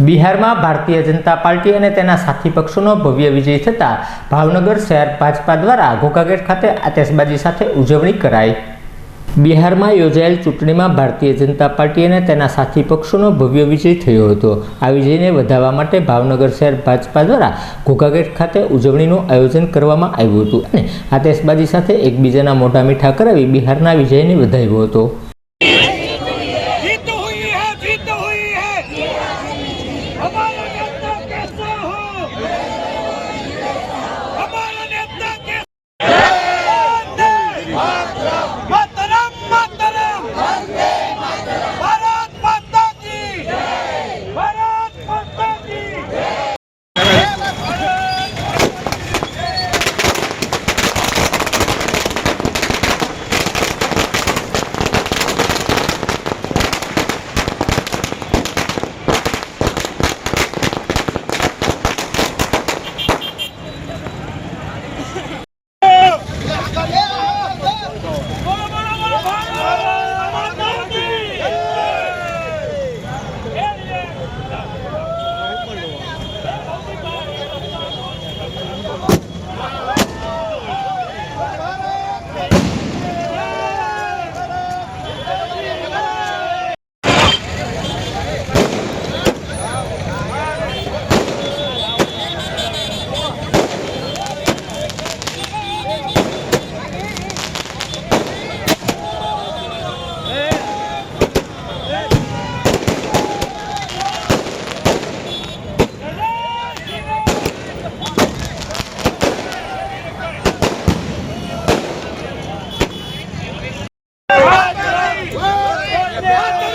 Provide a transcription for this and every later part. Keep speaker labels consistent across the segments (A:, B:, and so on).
A: બિહારમાં ભારતીય જનતા પાર્ટી અને તેના સાથી પક્ષોનો ભવ્ય વિજય થતાં ભાવનગર શહેર ભાજપા દ્વારા ઘોઘાગેટ ખાતે આતશબાજી સાથે ઉજવણી કરાઈ. બિહારમાં યોજાયેલ ચૂંટણીમાં ભારતીય જનતા પાર્ટી અને તેના સાથી પક્ષોનો ભવ્ય વિજય થયો હતો. આ વિજયને વધારવા માટે ભાવનગર શહેર ભાજપા દ્વારા ઘોઘાગેટ ખાતે ઉજવણીનું આયોજન કરવામાં આવ્યું હતું અને આતશબાજી સાથે એકબીજાના મોઢા મીઠા કરાવી બિહારના વિજયને વધાવ્યો હતો.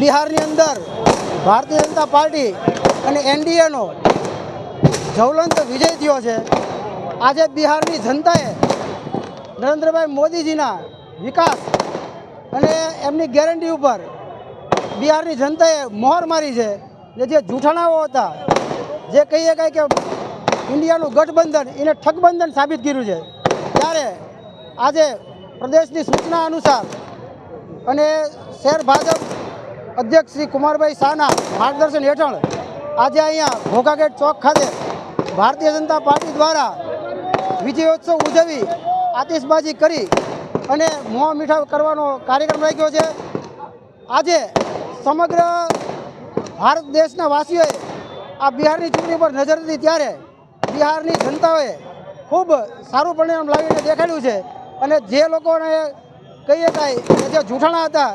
B: બિહારની અંદર ભારતીય જનતા પાર્ટી અને એનડીએનો જ્વલંત વિજય થયો છે. આજે બિહારની જનતાએ નરેન્દ્રભાઈ મોદીજીના વિકાસ અને એમની ગેરંટી ઉપર બિહારની જનતાએ મોહર મારી છે ને જે જૂઠાણાઓ હતા, જે કહીએ કાંઈ કે ઇન્ડિયાનું ગઠબંધન એને ઠગબંધન સાબિત કર્યું છે. ત્યારે આજે પ્રદેશની સૂચના અનુસાર અને શહેર ભાજપ અધ્યક્ષ શ્રી કુમારભાઈ શાહના માર્ગદર્શન હેઠળ આજે અહીંયા ઘોઘાગેટ ચોક ખાતે ભારતીય જનતા પાર્ટી દ્વારા વિજયોત્સવ ઉજવી આતિશબાજી કરી અને મોં મીઠા કરવાનો કાર્યક્રમ રાખ્યો છે. આજે સમગ્ર ભારત દેશના વાસીઓએ આ બિહારની ચૂંટણી પર નજર હતી ત્યારે બિહારની જનતાઓએ ખૂબ સારું પરિણામ લાવીને દેખાડ્યું છે અને જે લોકોને કહીએ કાંઈ જે જૂઠાણા હતા